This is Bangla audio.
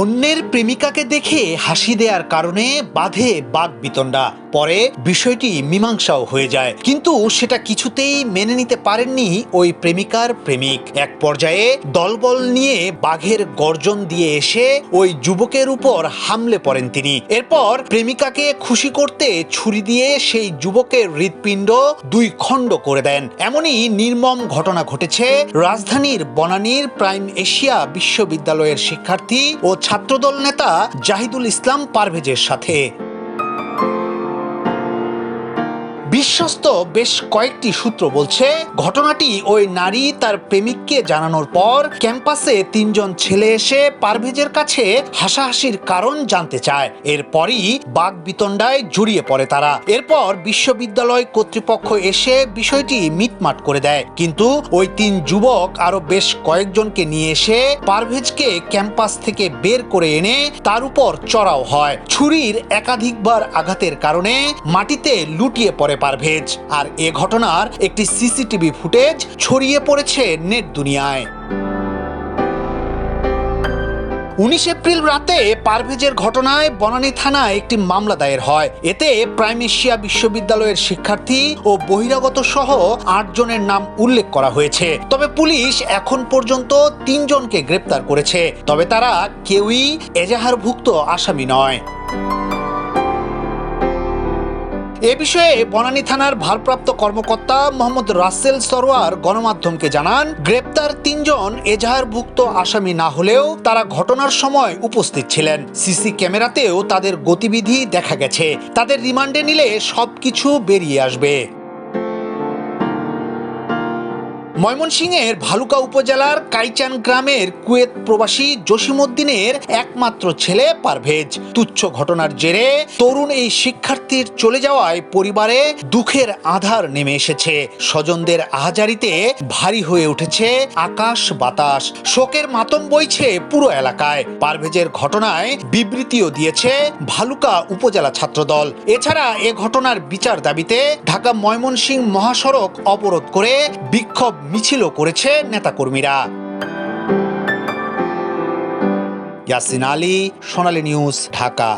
অন্যের প্রেমিকাকে দেখে হাসি দেওয়ার কারণে বাধে বাঘ বিতণ্ডা পরে বিষয়টি মীমাংসাও হয়ে যায়। কিন্তু সেটা কিছুতেই মেনে নিতে পারেননি ওই প্রেমিকার প্রেমিক। এক পর্যায়ে দলবল নিয়ে বাঘের গর্জন দিয়ে এসে ওই যুবকের উপর হামলে পড়েন তিনি। এরপর প্রেমিকাকে খুশি করতে ছুরি দিয়ে সেই যুবকের হৃৎপিণ্ড দুই খণ্ড করে দেন। এমনই নির্মম ঘটনা ঘটেছে রাজধানীর বনানীর প্রাইম এশিয়া বিশ্ববিদ্যালয়ের শিক্ষার্থী ও ছাত্রদল নেতা জাহিদুল ইসলাম পারভেজের সাথে। বিশ্বস্ত বেশ কয়েকটি সূত্র বলছে, ঘটনাটি ওই নারী তার প্রেমিককে জানানোর পর ক্যাম্পাসে তিনজন ছেলে এসে পারভেজের কাছে হাসাহাসির কারণ জানতে চায়। এরপরই বাঘ বিতণ্ডায় জড়িয়ে পড়ে তারা। এরপর বিশ্ববিদ্যালয় কর্তৃপক্ষ এসে বিষয়টি মিটমাট করে দেয়। কিন্তু ওই তিন যুবক আরও বেশ কয়েকজনকে নিয়ে এসে পারভেজকে ক্যাম্পাস থেকে বের করে এনে তার উপর চড়াও হয়। ছুরির একাধিকবার আঘাতের কারণে মাটিতে লুটিয়ে পড়ে পারভেজ আর এ ঘটনার একটি সিসিটিভি ফুটেজ ছড়িয়ে পড়েছে নেট দুনিয়ায়। উনিশ এপ্রিল রাতে পারভেজের ঘটনায় বনানী থানায় একটি মামলা দায়ের হয়। এতে প্রাইম এশিয়া বিশ্ববিদ্যালয়ের শিক্ষার্থী ও বহিরাগত সহ আট জনের নাম উল্লেখ করা হয়েছে। তবে পুলিশ এখন পর্যন্ত তিনজনকে গ্রেপ্তার করেছে। তবে তারা কেউই এজাহারভুক্ত আসামি নয়। এ বিষয়ে বনানী থানার ভারপ্রাপ্ত কর্মকর্তা মোহাম্মদ রাসেল সরোয়ার গণমাধ্যমকে জানান, গ্রেপ্তার তিনজন এজাহারভুক্ত আসামি না হলেও তারা ঘটনার সময় উপস্থিত ছিলেন। সিসি ক্যামেরাতেও তাদের গতিবিধি দেখা গেছে। তাদের রিমান্ডে নিলে সবকিছু বেরিয়ে আসবে। ময়মনসিংহের ভালুকা উপজেলার কাইচান গ্রামের কুয়েত প্রবাসী জসিমউদ্দিনের একমাত্র ছেলে পারভেজ। তুচ্ছ ঘটনার জেরে তরুণ এই শিক্ষার্থীর চলে যাওয়ায় পরিবারে দুঃখের আধার নেমে এসেছে। স্বজনদের আহাজারিতে ভারী হয়ে উঠেছে আকাশ বাতাস। শোকের মাতম বইছে পুরো এলাকায়। পারভেজের ঘটনায় বিবৃতিও দিয়েছে ভালুকা উপজেলা ছাত্রদল। এছাড়া এ ঘটনার বিচার দাবিতে ঢাকা ময়মনসিংহ মহাসড়ক অবরোধ করে বিক্ষোভ মিছিলও করেছে নেতাকর্মীরা। ইয়াসিন আলী সোনালী নিউজ ঢাকা।